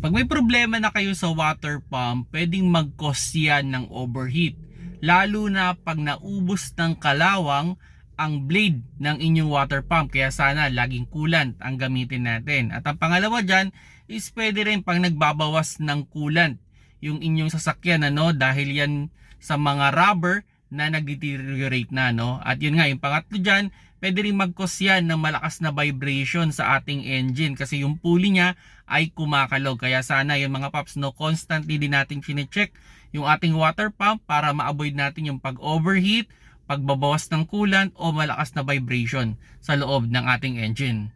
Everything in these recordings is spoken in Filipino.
Pag may problema na kayo sa water pump, pwedeng mag-cause yan ng overheat. Lalo na pag naubos ng kalawang ang blade ng inyong water pump. Kaya sana laging coolant ang gamitin natin. At ang pangalawa dyan is pwede rin pag nagbabawas ng coolant yung inyong sasakyan ano dahil yan sa mga rubber na nag-deteriorate na no. At yun nga yung pangatlo dyan, pwede rin mag-cause yan ng malakas na vibration sa ating engine kasi yung pulley niya ay kumakalog. Kaya sana yung mga paps no, constantly din natin chine-check yung ating water pump para ma-avoid natin yung pag-overheat, pagbabawas ng coolant o malakas na vibration sa loob ng ating engine.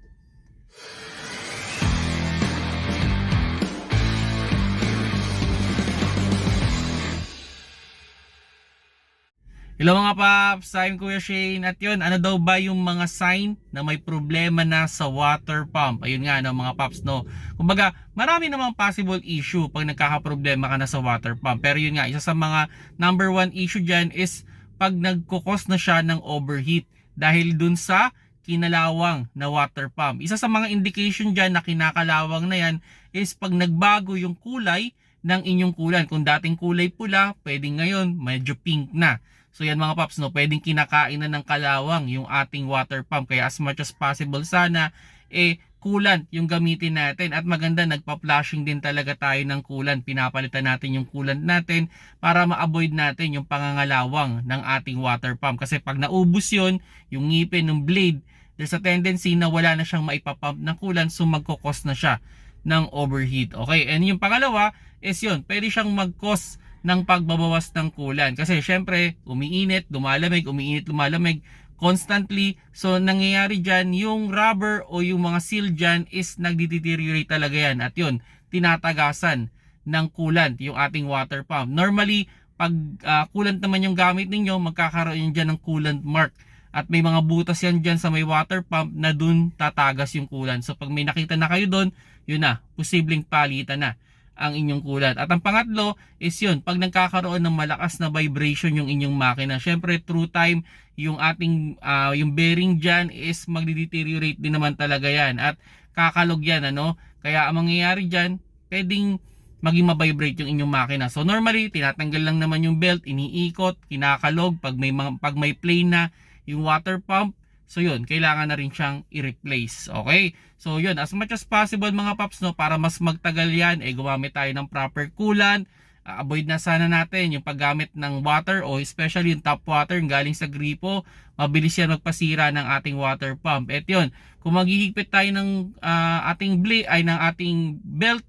Hello mga paps, I'm Kuya Shane at yun, ano daw ba yung mga sign na may problema na sa water pump? Ayun nga no mga paps no. Kumbaga, marami namang possible issue pag nagkakaproblema ka na sa water pump. Pero yun nga, isa sa mga number one issue dyan is pag nagkukos na siya ng overheat dahil dun sa kinalawang na water pump. Isa sa mga indication dyan na kinakalawang na yan is pag nagbago yung kulay ng inyong kulan. Kung dating kulay pula, pwedeng ngayon medyo pink na. So yan mga paps, no, pwedeng kinakain na ng kalawang yung ating water pump. Kaya as much as possible sana, eh, coolant yung gamitin natin. At maganda, nagpa-flushing din talaga tayo ng coolant. Pinapalitan natin yung coolant natin para ma-avoid natin yung pangangalawang ng ating water pump. Kasi pag naubos yon yung ngipin ng blade, there's a tendency na wala na siyang maipapump na coolant so magkukos na siya ng overheat. Okay, and yung pangalawa is yun, pwede siyang mag-cause ng pagbabawas ng coolant. Kasi syempre, umiinit, lumalamig, umiinit, lumalamig constantly. So, nangyayari dyan, yung rubber o yung mga seal dyan is nagdeteriorate talaga yan. At yun, tinatagasan ng coolant yung ating water pump. Normally, pag uh, coolant naman yung gamit ninyo, magkakaroon dyan ng coolant mark. At may mga butas yan dyan sa may water pump na dun tatagas yung coolant. So, pag may nakita na kayo dun, yun na, posibleng palitan na ang inyong coolant. At ang pangatlo is yun, pag nagkakaroon ng malakas na vibration yung inyong makina. Syempre, through time, yung ating, uh, yung bearing dyan is magde-deteriorate din naman talaga yan. At kakalog yan, ano? Kaya ang mangyayari dyan, pwedeng maging ma-vibrate yung inyong makina. So normally, tinatanggal lang naman yung belt, iniikot, kinakalog, pag may, pag may plane na yung water pump, So yun, kailangan na rin siyang i-replace. Okay? So yun, as much as possible mga paps no, para mas magtagal yan, eh gumamit tayo ng proper coolant. Uh, avoid na sana natin yung paggamit ng water o especially yung tap water galing sa gripo. Mabilis yan magpasira ng ating water pump. At yun, kung maghihigpit tayo ng uh, ating blade ay ng ating belt,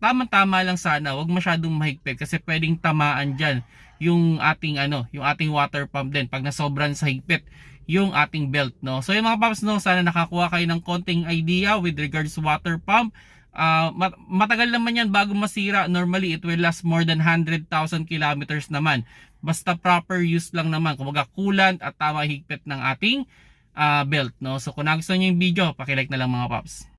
tama-tama lang sana, wag masyadong mahigpit kasi pwedeng tamaan diyan yung ating ano, yung ating water pump din pag nasobran sa higpit yung ating belt no. So yung mga paps no, sana nakakuha kayo ng konting idea with regards water pump. Uh, matagal naman yan bago masira. Normally it will last more than 100,000 kilometers naman. Basta proper use lang naman. Kumbaga coolant at tama higpit ng ating uh, belt no. So kung nagustuhan niyo yung video, paki-like na lang mga paps.